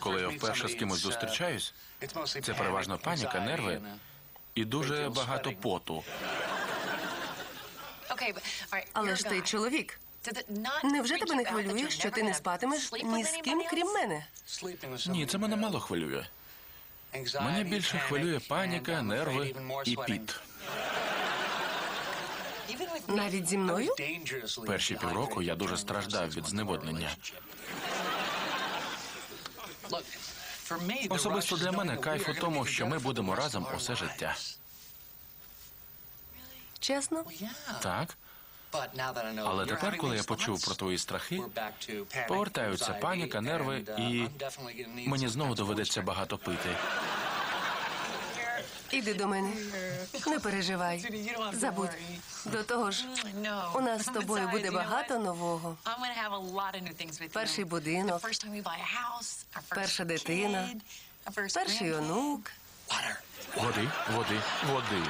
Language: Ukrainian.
Коли я вперше з кимось зустрічаюсь, це переважно паніка, нерви і дуже багато поту. Але ж ти чоловік. Невже тебе не хвилює, що ти не спатимеш ні з ким, крім мене? Ні, це мене мало хвилює. Мене більше хвилює паніка, нерви і піт. Навіть зі мною? Перші півроку я дуже страждав від зневоднення. Особисто для мене кайф у тому, що ми будемо разом усе життя. Чесно? Так, але тепер, коли я почув про твої страхи, повертаються паніка, нерви, і мені знову доведеться багато пити. Іди до мене. Не переживай. Забудь. До того ж, у нас з тобою буде багато нового. Перший будинок, перша дитина, перший онук. Води, води, води.